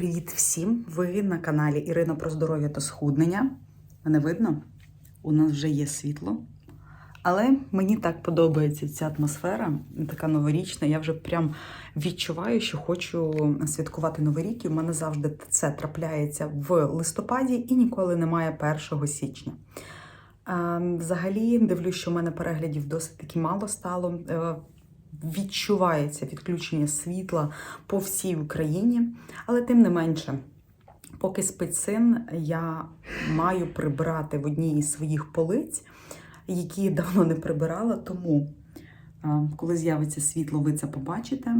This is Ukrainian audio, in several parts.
Привіт всім! Ви на каналі Ірина про здоров'я та схуднення. Мене видно? У нас вже є світло. Але мені так подобається ця атмосфера, така новорічна. Я вже прям відчуваю, що хочу святкувати Новий рік. І в мене завжди це трапляється в листопаді і ніколи немає 1 січня. Е, Взагалі, дивлюсь, що в мене переглядів досить таки мало стало. Відчувається відключення світла по всій Україні, але тим не менше, поки спить син, я маю прибрати в одній із своїх полиць, які давно не прибирала. Тому, коли з'явиться світло, ви це побачите.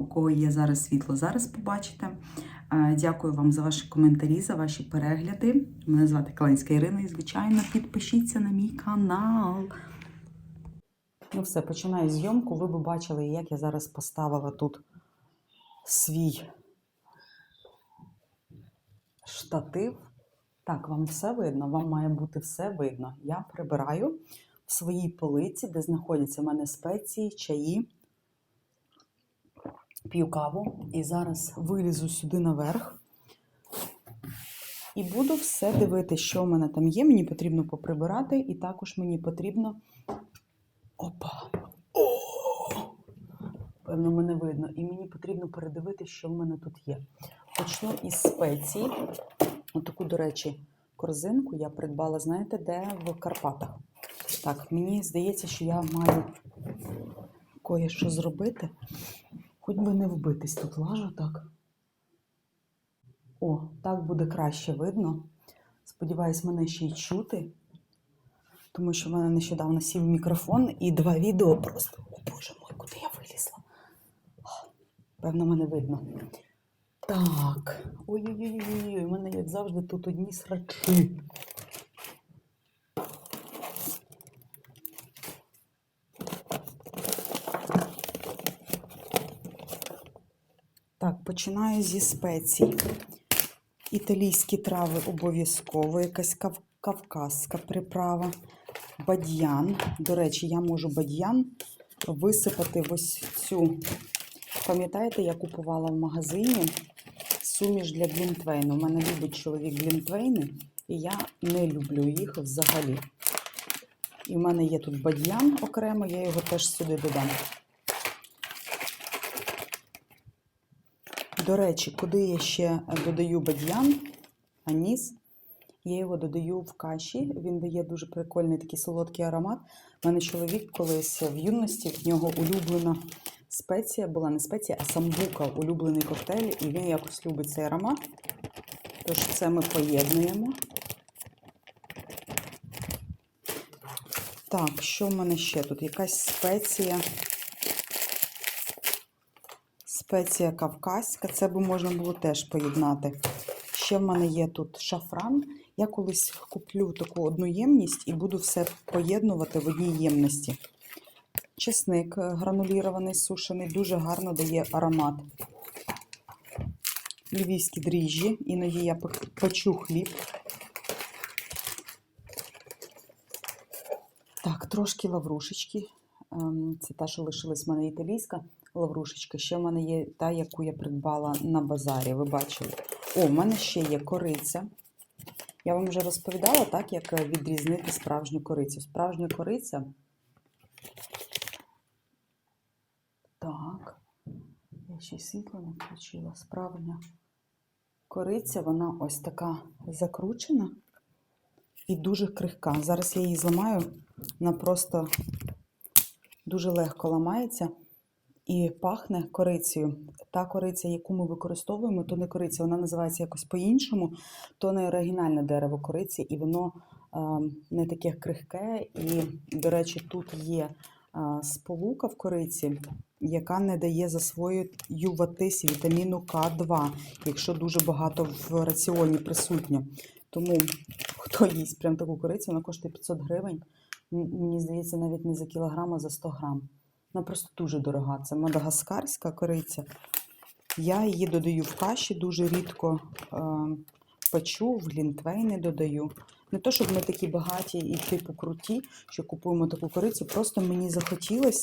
У кого є зараз світло, зараз побачите. Дякую вам за ваші коментарі, за ваші перегляди. Мене звати Калинська Ірина, і звичайно, підпишіться на мій канал. Ну все, починаю зйомку. Ви б бачили, як я зараз поставила тут свій штатив. Так, вам все видно, вам має бути все видно. Я прибираю в своїй полиці, де знаходяться в мене спеції, чаї, п'ю каву. І зараз вилізу сюди наверх. І буду все дивитися, що в мене там є. Мені потрібно поприбирати, і також мені потрібно. Опа! О! Певно, мене видно. І мені потрібно передивитися, що в мене тут є. Почну із спецій. Отаку, до речі, корзинку я придбала, знаєте, де в Карпатах. Так, мені здається, що я маю кое-що зробити. Хоч би не вбитись тут лажу так. О, так буде краще видно. Сподіваюсь, мене ще й чути. Тому що в мене нещодавно сів мікрофон і два відео просто. О боже мой, куди я вилізла? Певно, мене видно. Так. Ой-ой-ой, у мене, як завжди, тут одні срачі. Так, починаю зі спецій. Італійські трави обов'язково, якась кав- кавказська приправа, бадьян. До речі, я можу бадьян висипати ось цю. Пам'ятаєте, я купувала в магазині суміш для глінтвейну. У мене любить чоловік глінтвейни, і я не люблю їх взагалі. І в мене є тут бадьян окремо, я його теж сюди додам. До речі, куди я ще додаю бадьян, аніс, я його додаю в каші. Він дає дуже прикольний такий солодкий аромат. У мене чоловік колись в юності, в нього улюблена спеція була не спеція, а самбука, улюблений коктейль, і він якось любить цей аромат. Тож це ми поєднуємо. Так, що в мене ще тут? Якась спеція. Спеція кавказька, це би можна було теж поєднати. Ще в мене є тут шафран. Я колись куплю таку одну ємність і буду все поєднувати в одній ємності. Чесник е, гранулірований, сушений, дуже гарно дає аромат. Львівські дріжджі, іноді я печу хліб. Так, трошки лаврушечки. Ем, Це та, що лишилась в мене італійська лаврушечка. Ще в мене є та, яку я придбала на базарі. Ви бачили? О, в мене ще є кориця. Я вам вже розповідала, так, як е, відрізнити справжню корицю. Справжня кориця. Так. Я ще й світло не включила. Справжня кориця, вона ось така закручена і дуже крихка. Зараз я її зламаю, вона просто дуже легко ламається і пахне корицею. Та кориця, яку ми використовуємо, то не кориця, вона називається якось по-іншому, то не оригінальне дерево кориці, і воно е, не таке крихке. І, до речі, тут є е, сполука в кориці, яка не дає засвоюватись вітаміну К2, якщо дуже багато в раціоні присутньо. Тому хто їсть прям таку корицю, вона коштує 500 гривень. Мені здається, навіть не за кілограм, а за 100 грам. Вона просто дуже дорога. Це мадагаскарська кориця. Я її додаю в каші, дуже рідко е, печу, в глінтвейни додаю. Не то, щоб ми такі багаті і типу круті, що купуємо таку корицю, просто мені захотілось,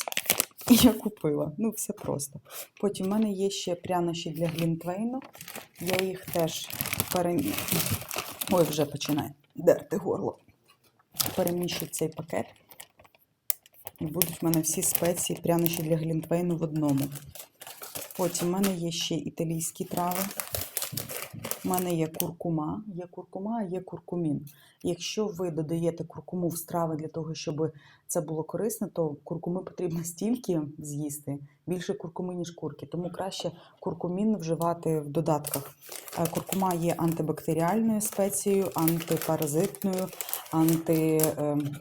і я купила. Ну, все просто. Потім в мене є ще прянощі для глінтвейну. Я їх теж переміщу. Ой, вже починає дерти горло. Переміщу цей пакет. Будуть в мене всі спеції, прянощі для глінтвейну в одному. Потім в мене є ще італійські трави. У мене є куркума, є куркума, є куркумін. Якщо ви додаєте куркуму в страви для того, щоб це було корисно, то куркуми потрібно стільки з'їсти, більше куркуми, ніж курки. Тому краще куркумін вживати в додатках. Е, Куркума є антибактеріальною спецією, антипаразитною, анти, ем,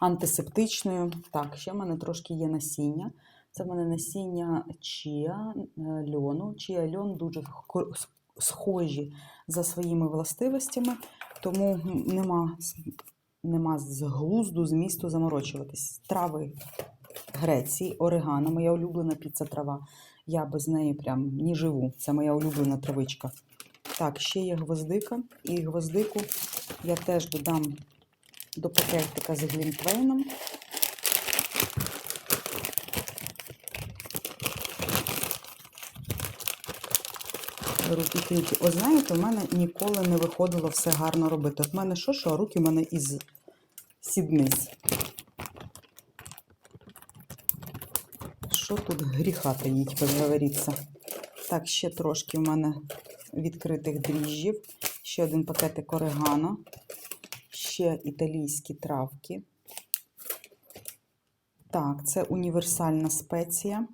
антисептичною. Так, ще в мене трошки є насіння. Це в мене насіння чія, е, льону. Чія льон дуже схожі за своїми властивостями, тому нема, нема з глузду, змісту заморочуватись. Трави Греції, орегано, моя улюблена піца трава. Я без неї прям не живу. Це моя улюблена травичка. Так, ще є гвоздика. І гвоздику я теж додам до пакетика з глінтвейном. Руки кінькі. О, знаєте, в мене ніколи не виходило все гарно робити. От в мене що, що, а руки в мене із сідниць. Що тут гріха таїть, як говориться. Так, ще трошки в мене відкритих дріжджів. Ще один пакетик орегано. Ще італійські травки. Так, це універсальна спеція.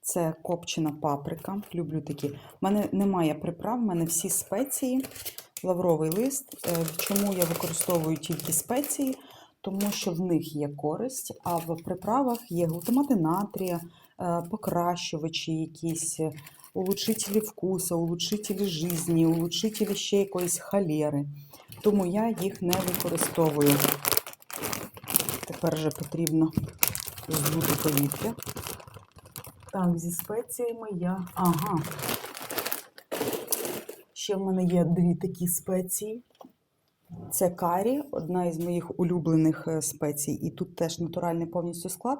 Це копчена паприка. Люблю такі. У мене немає приправ, в мене всі спеції. Лавровий лист. Е, Чому я використовую тільки спеції? Тому що в них є користь, а в приправах є глутамати натрія, е, покращувачі якісь, е, улучшителі вкусу, улучшителі житті, улучшителі ще якоїсь холери. Тому я їх не використовую. Тепер вже потрібно здути повітря. Так, зі спеціями я. Ага. Ще в мене є дві такі спеції. Це карі, одна із моїх улюблених е, спецій. І тут теж натуральний повністю склад.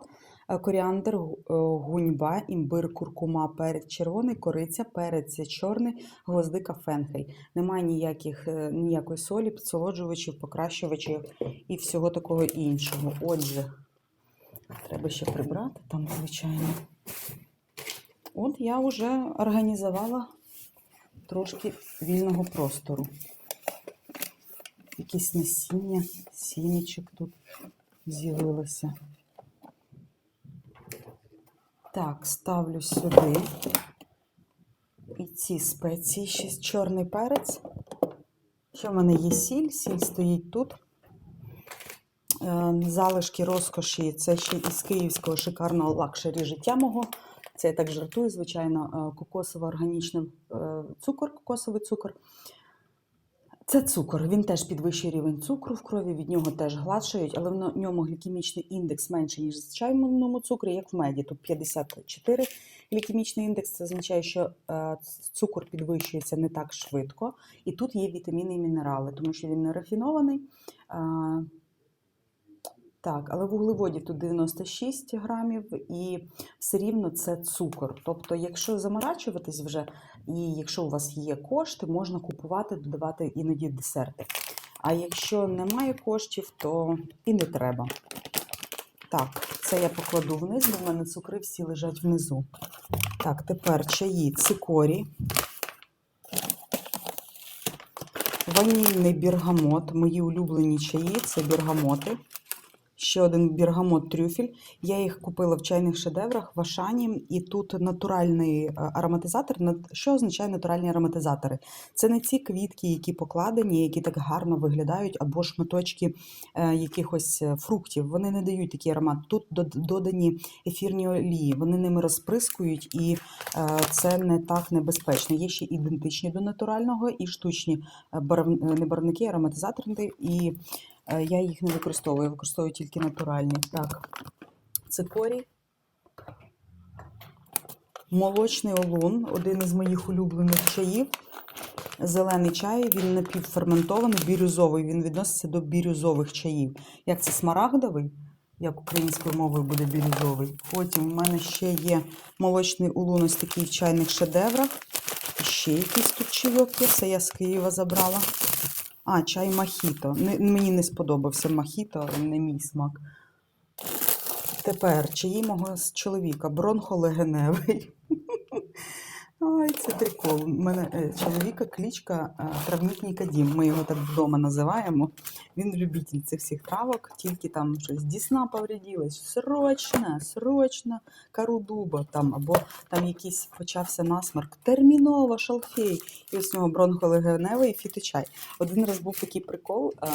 Е, Коріандр, е, гуньба, імбир, куркума, перець червоний, кориця, перець чорний, гвоздика, фенхель. Немає ніяких, е, ніякої солі, підсолоджувачів, покращувачів і всього такого іншого. Отже, треба ще прибрати там, звичайно. От я вже організувала трошки вільного простору. Якісь насіння, сімічок тут з'явилося. Так, ставлю сюди. І ці спеції, ще чорний перець. Ще в мене є сіль, сіль стоїть тут. Е, Залишки розкоші це ще із київського шикарного лакшері життя мого. Це я так жартую, звичайно, е, кокосово органічний е, цукор, кокосовий цукор. Це цукор. Він теж підвищує рівень цукру в крові, від нього теж гладшають, але в ньому глікемічний індекс менший, ніж в звичайному цукрі, як в меді. Тут 54 глікемічний індекс. Це означає, що е, цукор підвищується не так швидко. І тут є вітаміни і мінерали, тому що він не рафінований. Так, але вуглеводів тут 96 грамів, і все рівно це цукор. Тобто, якщо заморачуватись вже, і якщо у вас є кошти, можна купувати, додавати іноді десерти. А якщо немає коштів, то і не треба. Так, це я покладу вниз, бо в мене цукри всі лежать внизу. Так, тепер чаї цикорій. Ванільний бергамот. Мої улюблені чаї це бергамоти. Ще один бергамот трюфель. Я їх купила в чайних шедеврах в Ашані, і тут натуральний е, ароматизатор. Що означає натуральні ароматизатори? Це не ці квітки, які покладені, які так гарно виглядають, або шматочки е, якихось е, фруктів. Вони не дають такий аромат. Тут додані ефірні олії, вони ними розприскують, і це не так небезпечно. Є ще ідентичні до натурального і штучні барвники, ароматизатори. І Я їх не використовую, я використовую тільки натуральні. Так, цикорій. Молочний олун, один із моїх улюблених чаїв. Зелений чай, він напівферментований, бірюзовий. Він відноситься до бірюзових чаїв. Як це смарагдовий? Як українською мовою буде бірюзовий. Потім у мене ще є молочний улун ось такий в чайних шедеврах. Ще якийсь тут чайок є, це я з Києва забрала. А, чай махіто. Мені не сподобався махіто, не мій смак. Тепер чиї мого чоловіка, бронхолегеневий. Ой, це прикол. У мене е, чоловіка клічка е, травник Нікодім. Ми його так вдома називаємо. Він любитель цих всіх травок, тільки там щось дісна повредилась. Срочно, срочно кору дуба там, або там якийсь почався насморк. Терміново, шалфей. І ось нього бронхолегеневий фіточай. Один раз був такий прикол. е,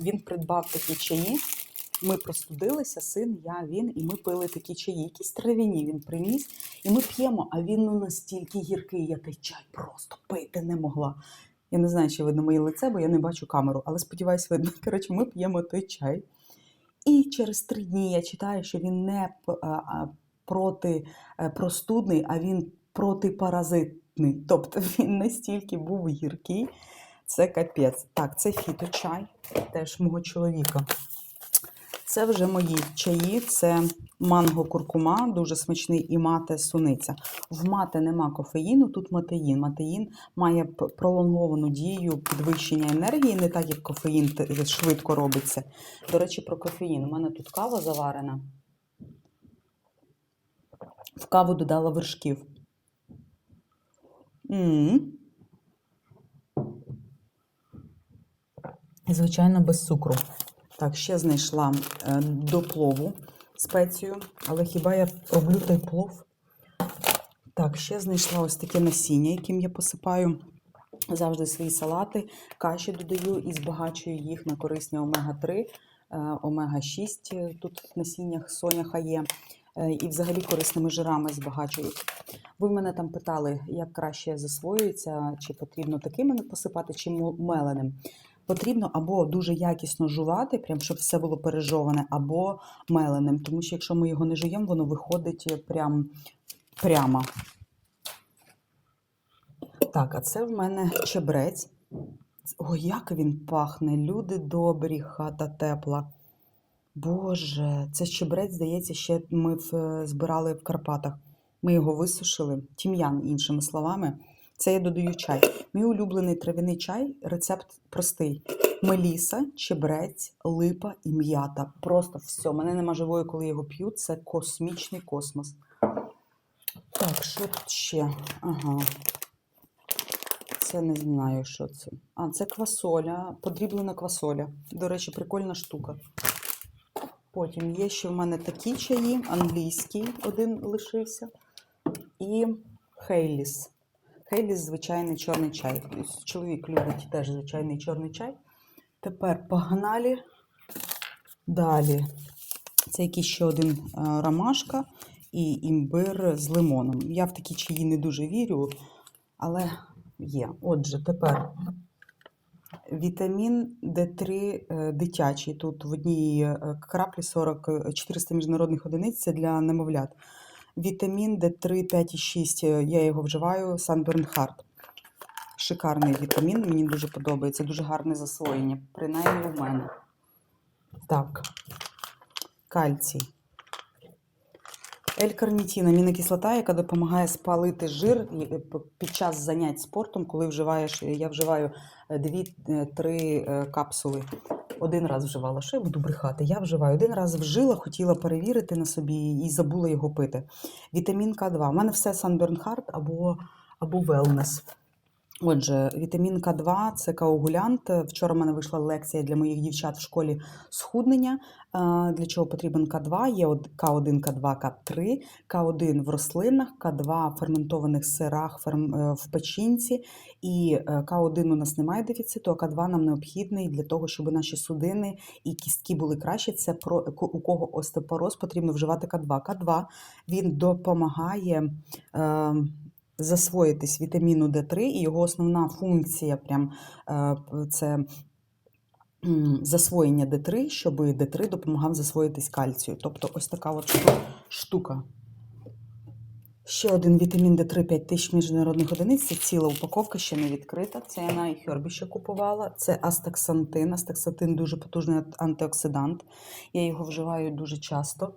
Він придбав такі чаї. Ми простудилися, син, я, він, і ми пили такі чаї, якісь трав'яні він приніс, і ми п'ємо, а він ну настільки гіркий, я той чай просто пити не могла. Я не знаю, чи видно моє лице, бо я не бачу камеру, але сподіваюсь, видно. Коротше, ми п'ємо той чай. І через три дні я читаю, що він не проти е, простудний, а він протипаразитний. Тобто він настільки був гіркий. Це капець. Так, це фіточай, теж мого чоловіка. Це вже мої чаї, це манго куркума, дуже смачний, і мате суниця. В мате нема кофеїну, тут матеїн. Матеїн має пролонговану дію підвищення енергії, не так як кофеїн швидко робиться. До речі, про кофеїн. У мене тут кава заварена. В каву додала вершків. м І, Звичайно, без цукру. Так, ще знайшла е, до плову спецію, але хіба я роблю той плов? Так, ще знайшла ось таке насіння, яким я посипаю завжди свої салати. Каші додаю і збагачую їх на корисні омега-3, е, омега-6 е, тут в насіннях соняха є. І взагалі корисними жирами збагачую. Ви мене там питали, як краще засвоюється, чи потрібно такими посипати, чи меленим. Потрібно або дуже якісно жувати, прям щоб все було пережоване, або меленим. Тому що якщо ми його не жуємо, воно виходить прям, прямо. Так, а це в мене чебрець. Ой, як він пахне! Люди добрі, хата тепла. Боже, це чебрець, здається, ще ми в, збирали в Карпатах. Ми його висушили, тім'ян, іншими словами. Це я додаю чай. Мій улюблений трав'яний чай, рецепт простий: меліса, чебрець, липа і м'ята. Просто все. Мене нема живої, коли його п'ю. Це космічний космос. Так, що тут ще? Ага. Це не знаю, що це. А, це квасоля, подріблена квасоля. До речі, прикольна штука. Потім є ще в мене такі чаї, англійський один лишився. І Хейліс. Хейліс звичайний чорний чай. Чоловік любить теж звичайний чорний чай. Тепер погнали далі. Це якийсь ще один е, ромашка і імбир з лимоном. Я в такі чаї не дуже вірю, але є. Отже, тепер вітамін Д3 е, дитячий. Тут в одній е, краплі 40 е, 400 міжнародних одиниць це для немовлят. Вітамін Д3 5 і 6, е, я його вживаю, Sunburn Heart. Шикарний вітамін, мені дуже подобається, дуже гарне засвоєння, принаймні у мене. Так, кальцій. L-карнітін – амінокислота, яка допомагає спалити жир е, під час занять спортом, коли вживаєш, я вживаю 2-3 капсули. Один раз вживала, що я буду брехати? Я вживаю. Один раз вжила, хотіла перевірити на собі і забула його пити. Вітамін К2. У мене все Sunburn Heart або, або Wellness. Отже, вітамін К2 це коагулянт. Вчора в мене вийшла лекція для моїх дівчат в школі схуднення. Для чого потрібен К2? Є К1, К2, К3, К1 в рослинах, К2 в ферментованих сирах, е, в печінці. І е, К1 у нас немає дефіциту, а К2 нам необхідний для того, щоб наші судини і кістки були кращі. Це про у кого остеопороз потрібно вживати К2. К2 він допомагає. Засвоїтись вітаміну Д3, і його основна функція прям е, це засвоєння Д3, щоб Д3 допомагав засвоїтись кальцію. Тобто ось така от штука. Ще один вітамін Д3 5 тисяч міжнародних одиниць. Це ціла упаковка, ще не відкрита. Це я на iHerb ще купувала. Це астаксантин. Астаксантин дуже потужний антиоксидант. Я його вживаю дуже часто.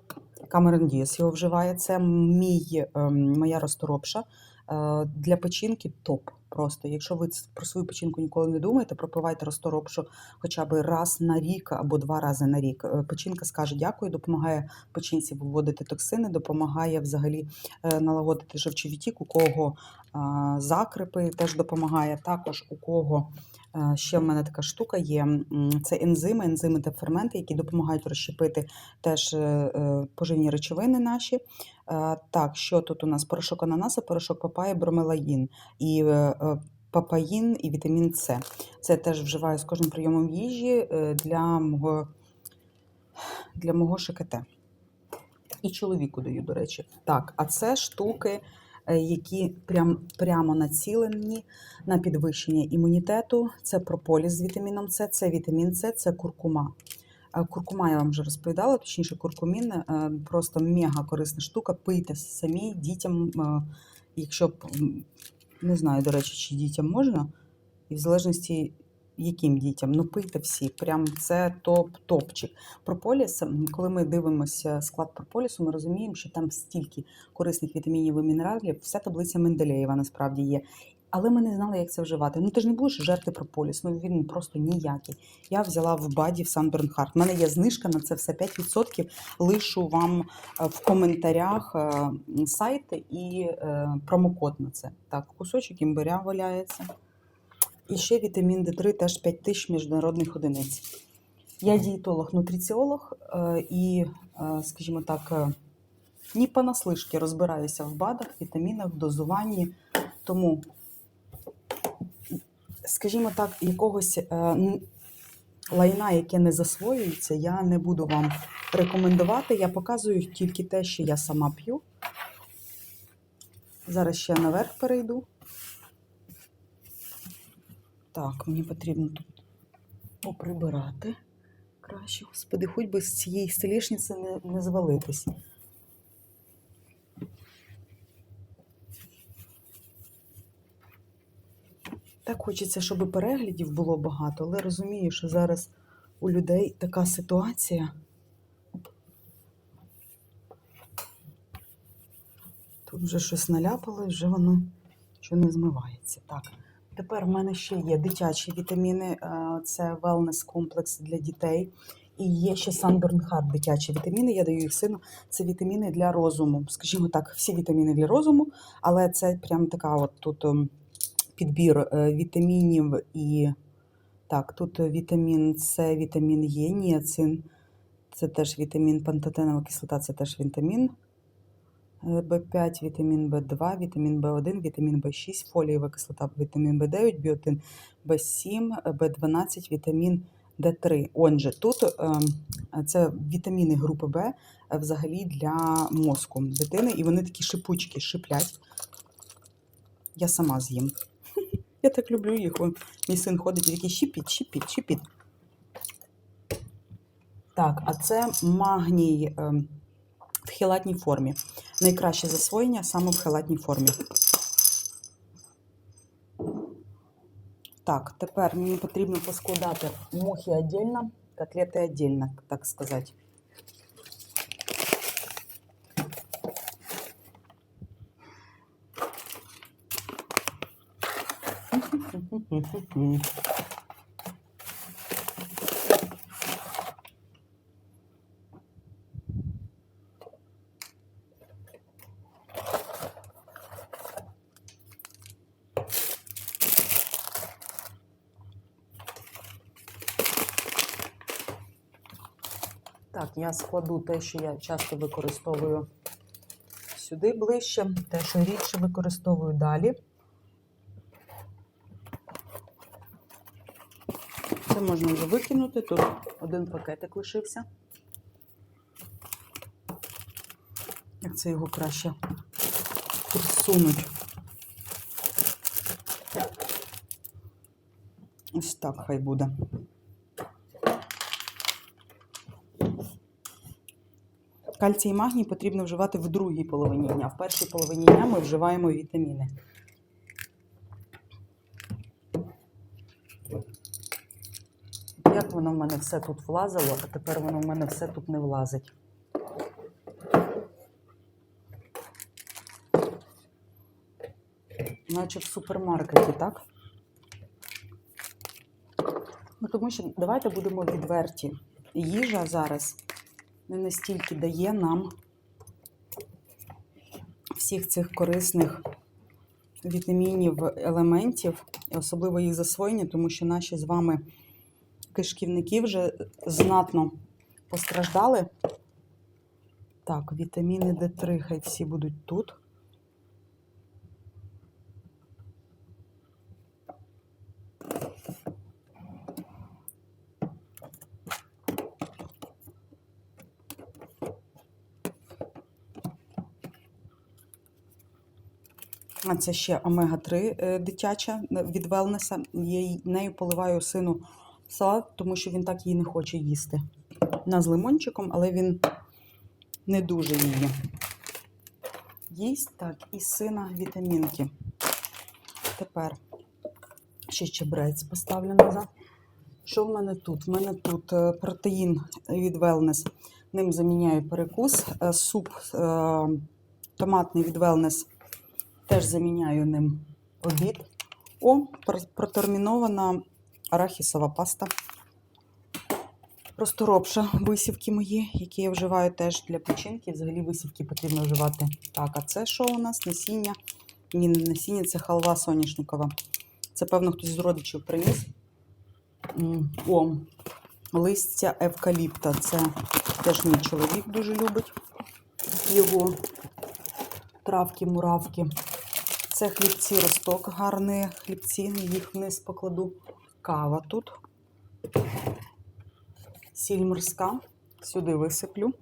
Камерон Діас його вживає. Це мій, ем, моя розторопша. Е, Для печінки топ. Просто, якщо ви про свою печінку ніколи не думаєте, пропивайте розторопшу хоча б раз на рік або два рази на рік. Е, Печінка скаже дякую, допомагає печінці виводити токсини, допомагає взагалі е, налагодити живчовітік, у кого закрипи теж допомагає. Також у кого ще в мене така штука є: це ензими, ензими та ферменти, які допомагають розщепити теж поживні речовини наші. Е, Так, що тут у нас? Порошок ананаса, порошок папайи, бромелаїн і е, е, папаїн і вітамін С. Це теж вживаю з кожним прийомом їжі для мого, для мого ШКТ. І чоловіку даю, до речі. Так, а це штуки, які прям, прямо націлені на підвищення імунітету. Це прополіс з вітаміном С, це вітамін С, це куркума. Куркума я вам вже розповідала, точніше, куркумін е, просто мега корисна штука. Пийте самі дітям, е, якщо б, не знаю, до речі, чи дітям можна, і в залежності яким дітям, ну пийте всі. Прям це топ-топчик. Прополіс, коли ми дивимося склад прополісу, ми розуміємо, що там стільки корисних вітамінів і мінералів, вся таблиця Менделєєва насправді є. Але ми не знали, як це вживати. Ну ти ж не будеш жерти прополіс, ну він просто ніякий. Я взяла в баді в Heart. У мене є знижка на це все 5%. Лишу вам е, в коментарях е, сайт і е, промокод на це. Так, кусочок імбиря валяється. І ще вітамін Д3 теж 5 тисяч міжнародних одиниць. Я дієтолог-нутриціолог і, скажімо так, ні понаслишки розбираюся в БАДах, вітамінах, дозуванні. Тому, скажімо так, якогось е, лайна, яке не засвоюється, я не буду вам рекомендувати. Я показую тільки те, що я сама п'ю. Зараз ще наверх перейду. Так, мені потрібно тут поприбирати краще. Господи, хоч би з цієї столішниці не, не звалитись. Так хочеться, щоб переглядів було багато, але розумію, що зараз у людей така ситуація. Тут вже щось наляпало, і вже воно що не змивається. Так. Тепер в мене ще є дитячі вітаміни, е, це wellness комплекс для дітей. І є ще Sunburn Heart дитячі вітаміни. Я даю їх сину. Це вітаміни для розуму. Скажімо так, всі вітаміни для розуму, але це прям така от тут ем, підбір е, вітамінів і так, тут вітамін С, вітамін Е, ніацин. Це теж вітамін, пантотенова кислота, це теж вітамін. В5, вітамін В2, вітамін В1, вітамін В6, фолієва кислота, вітамін В9, біотин В7, В12, вітамін Д3. Отже, тут ем, це вітаміни групи Б е, взагалі для мозку дитини, і вони такі шипучки шиплять. Я сама з'їм. Я так люблю їх. Мій син ходить і такий щіпіть, щіпіть, щіпіть. Так, а це магній ем, в хелатній формі. Найкраще засвоєння саме в хелатній формі. Так, тепер мені потрібно поскладати мухи віддільно, котлети віддільно, так сказати. Так, я складу те, що я часто використовую сюди ближче, те, що рідше використовую далі. Це можна вже викинути. Тут один пакетик лишився. Як це його краще присунуть? Ось так хай буде. Кальцій і магній потрібно вживати в другій половині дня. В першій половині дня ми вживаємо вітаміни. Як воно в мене все тут влазило, а тепер воно в мене все тут не влазить. наче в супермаркеті, так? Ну, тому що давайте будемо відверті. Їжа зараз не настільки дає нам всіх цих корисних вітамінів, елементів, особливо їх засвоєння, тому що наші з вами кишківники вже знатно постраждали. Так, вітаміни Д3, хай всі будуть тут. А це ще омега-3 е, дитяча е, від Велнеса. Я нею поливаю сину салат, тому що він так її не хоче їсти. Вона з лимончиком, але він не дуже її. Їсть так, і сина вітамінки. Тепер ще чебрець поставлю назад. Що в мене тут? В мене тут е, протеїн від Wellness. Ним заміняю перекус. Е, Суп е, томатний від Wellness. Теж заміняю ним обід. О, пр- протермінована арахісова паста. Розторопша висівки мої, які я вживаю теж для печінки. Взагалі висівки потрібно вживати. Так, а це що у нас? Насіння. Ні, не насіння, це халва соняшникова. Це, певно, хтось з родичів приніс. О, листя евкаліпта. Це теж мій чоловік дуже любить його травки-муравки. Це хлібці росток, гарні хлібці, їх вниз покладу. Кава тут. Сіль морська. Сюди висиплю.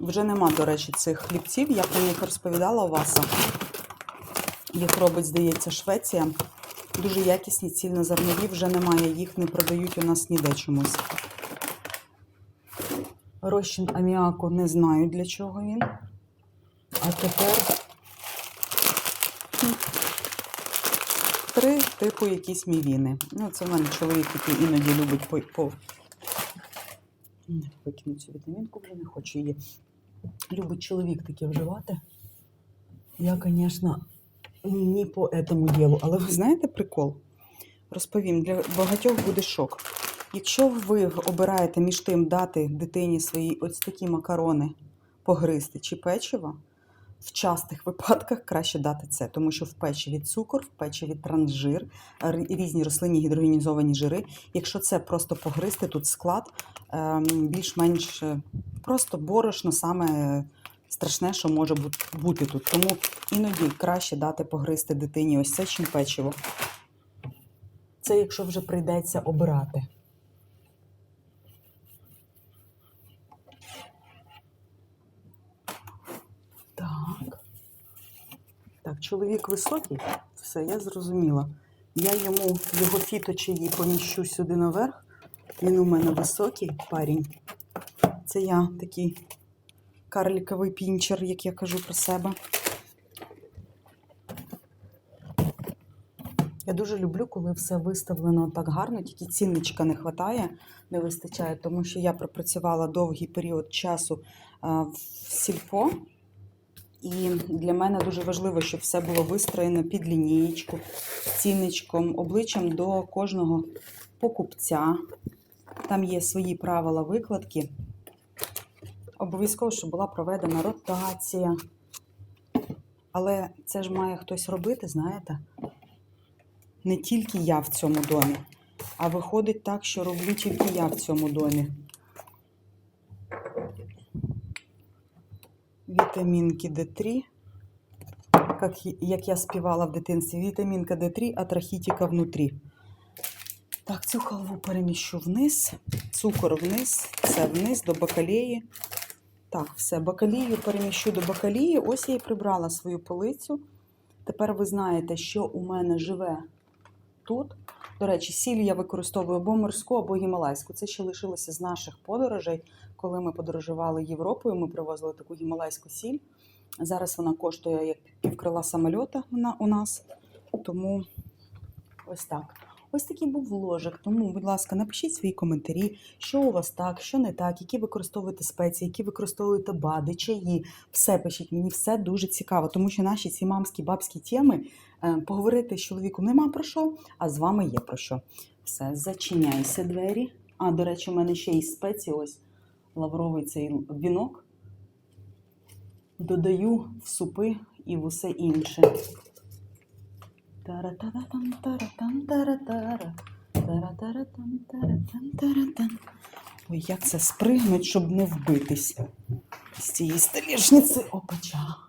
Вже нема, до речі, цих хлібців. Я про них розповідала у вас. Їх робить, здається, Швеція. Дуже якісні, цільнозернові, вже немає. Їх не продають у нас ніде чомусь. Розчин аміаку не знаю для чого він. А тепер три типу якісь мівіни. Ну, це в мене чоловік, який іноді любить по. по... Викину цю вітамінку, вже не хочу її. Любить чоловік таке вживати. Я, звісно, не по этому ділу. Але ви знаєте прикол? Розповім, для багатьох буде шок. Якщо ви обираєте між тим дати дитині своїй ось такі макарони погризти чи печиво, в частих випадках краще дати це, тому що в печиві цукор, в печиві трансжир, різні рослинні гідрогенізовані жири. Якщо це просто погризти, тут склад ем, більш-менш е, просто борошно, саме страшне, що може бути тут. Тому іноді краще дати погризти дитині ось це, чим печиво. Це якщо вже прийдеться обирати. Так. Чоловік високий, все, я зрозуміла. Я йому його фіточаї поміщу сюди наверх. Він у мене високий парень. Це я такий карліковий пінчер, як я кажу про себе. Я дуже люблю, коли все виставлено так гарно, тільки цінничка не вистачає, не вистачає, тому що я пропрацювала довгий період часу в сільпо. І для мене дуже важливо, щоб все було вистроєно під лінієчку, з цінничком, обличчям до кожного покупця. Там є свої правила викладки. Обов'язково, щоб була проведена ротація. Але це ж має хтось робити, знаєте? Не тільки я в цьому домі, а виходить так, що роблю тільки я в цьому домі. Вітамінки Д3. Как, як я співала в дитинстві, вітамінка Д3, а трахітіка внутрі. Так, цю халву переміщу вниз, цукор вниз, це вниз до бакалії. Так, все, бакалію переміщу до бакалії. Ось я і прибрала свою полицю. Тепер ви знаєте, що у мене живе тут. До речі, сіль я використовую або морську, або гімалайську. Це ще лишилося з наших подорожей. Коли ми подорожували Європою, ми привозили таку гімалайську сіль. Зараз вона коштує як півкрила самольота вона у нас. Тому ось так. Ось такий був вложик. Тому, будь ласка, напишіть свої коментарі, що у вас так, що не так, які використовуєте спеції, які використовуєте бади, чаї. Все пишіть, мені все дуже цікаво, тому що наші ці мамські бабські теми е, поговорити з чоловіком нема про що, а з вами є про що. Все, зачиняйся двері. А, до речі, у мене ще й спеції, ось лавровий цей вінок. Додаю в супи і в усе інше. Тара-тара-там, тара-там, тара-тара. Тара-тара-там, тара-там, тара-там. Ой, як це спригнуть, щоб не вбитись з цієї столішниці. Опача.